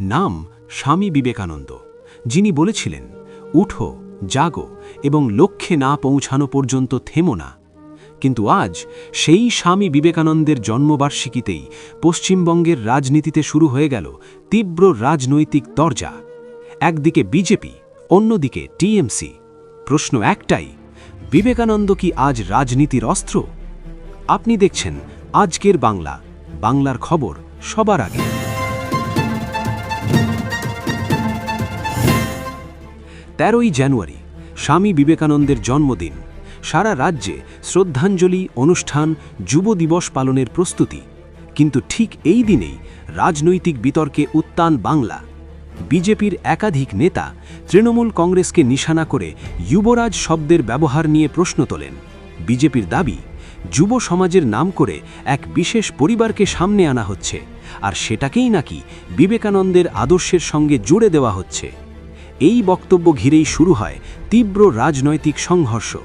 নাম স্বামী বিবেকানন্দ, যিনি বলেছিলেন, উঠো, জাগো এবং লক্ষ্যে না পৌঁছানো পর্যন্ত থেমো না। কিন্তু আজ সেই স্বামী বিবেকানন্দের জন্মবার্ষিকীতেই পশ্চিমবঙ্গের রাজনীতিতে শুরু হয়ে গেল তীব্র রাজনৈতিক দরজা একদিকে বিজেপি, অন্যদিকে টিএমসি। প্রশ্ন একটাই, বিবেকানন্দ কি আজ রাজনীতির অস্ত্র? আপনি দেখছেন আজকের বাংলা, বাংলার খবর সবার আগে। তেরোই জানুয়ারি স্বামী বিবেকানন্দের জন্মদিন। সারা রাজ্যে শ্রদ্ধাঞ্জলি, অনুষ্ঠান, যুব দিবস পালনের প্রস্তুতি। কিন্তু ঠিক এই দিনেই রাজনৈতিক বিতর্কে উত্তান বাংলা। বিজেপির একাধিক নেতা তৃণমূল কংগ্রেসকে নিশানা করে যুবরাজ শব্দের ব্যবহার নিয়ে প্রশ্ন তোলেন। বিজেপির দাবি, যুব সমাজের নাম করে এক বিশেষ পরিবারকে সামনে আনা হচ্ছে, আর সেটাকেই নাকি বিবেকানন্দের আদর্শের সঙ্গে জুড়ে দেওয়া হচ্ছে। এই বক্তব্য ঘিরেই শুরু হয় তীব্র রাজনৈতিক সংঘর্ষ।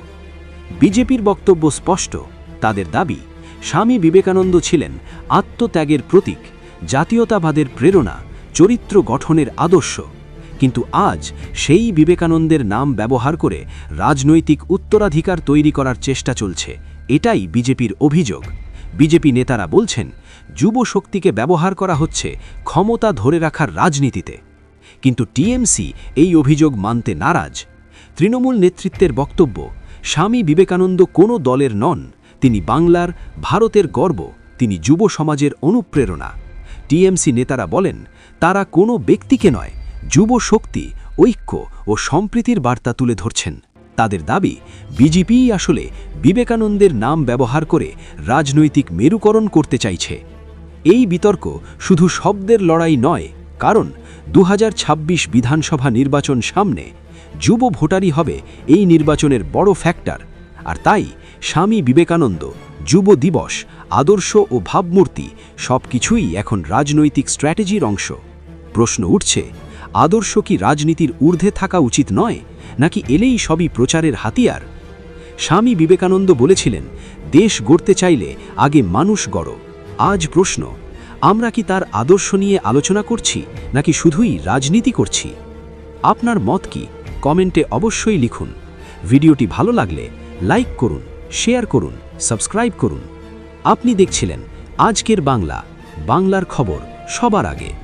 বিজেপির বক্তব্য স্পষ্ট, তাদের দাবি, স্বামী বিবেকানন্দ ছিলেন আত্মত্যাগের প্রতীক, জাতীয়তাবাদের প্রেরণা, চরিত্র গঠনের আদর্শ। কিন্তু আজ সেই বিবেকানন্দের নাম ব্যবহার করে রাজনৈতিক উত্তরাধিকার তৈরি করার চেষ্টা চলছে, এটাই বিজেপির অভিযোগ। বিজেপি নেতারা বলছেন, যুব শক্তিকে ব্যবহার করা হচ্ছে ক্ষমতা ধরে রাখার রাজনীতিতে। কিন্তু টিএমসি এই অভিযোগ মানতে নারাজ। তৃণমূল নেতৃত্বের বক্তব্য, স্বামী বিবেকানন্দ কোনো দলের নন, তিনি বাংলার, ভারতের গর্ব, তিনি যুব সমাজের অনুপ্রেরণা। টিএমসি নেতারা বলেন, তারা কোনো ব্যক্তিকে নয়, যুব শক্তি, ঐক্য ও সম্প্রীতির বার্তা তুলে ধরছেন। তাদের দাবি, বিজেপিই আসলে বিবেকানন্দের নাম ব্যবহার করে রাজনৈতিক মেরুকরণ করতে চাইছে। এই বিতর্ক শুধু শব্দের লড়াই নয় কারণ দু হাজার ছাব্বিশ বিধানসভা নির্বাচন সামনে যুব ভোটারই হবে এই নির্বাচনের বড় ফ্যাক্টর আর তাই স্বামী বিবেকানন্দ, যুব দিবস, আদর্শ ও ভাবমূর্তি সব কিছুই এখন রাজনৈতিক স্ট্র্যাটেজির অংশ। প্রশ্ন উঠছে, আদর্শ কি রাজনীতির ঊর্ধ্বে থাকা উচিত নয়, নাকি এলেই সবই প্রচারের হাতিয়ার? স্বামী বিবেকানন্দ বলেছিলেন, দেশ গড়তে চাইলে আগে মানুষ গড়। আজ প্রশ্ন আমরা কি তার আদর্শ নিয়ে আলোচনা করছি, নাকি শুধুই রাজনীতি করছি? আপনার মত কি? কমেন্টে অবশ্যই লিখুন। ভিডিওটি ভালো লাগলে লাইক করুন, শেয়ার করুন, সাবস্ক্রাইব করুন। আপনি দেখছিলেন আজকের বাংলা, বাংলার খবর সবার আগে।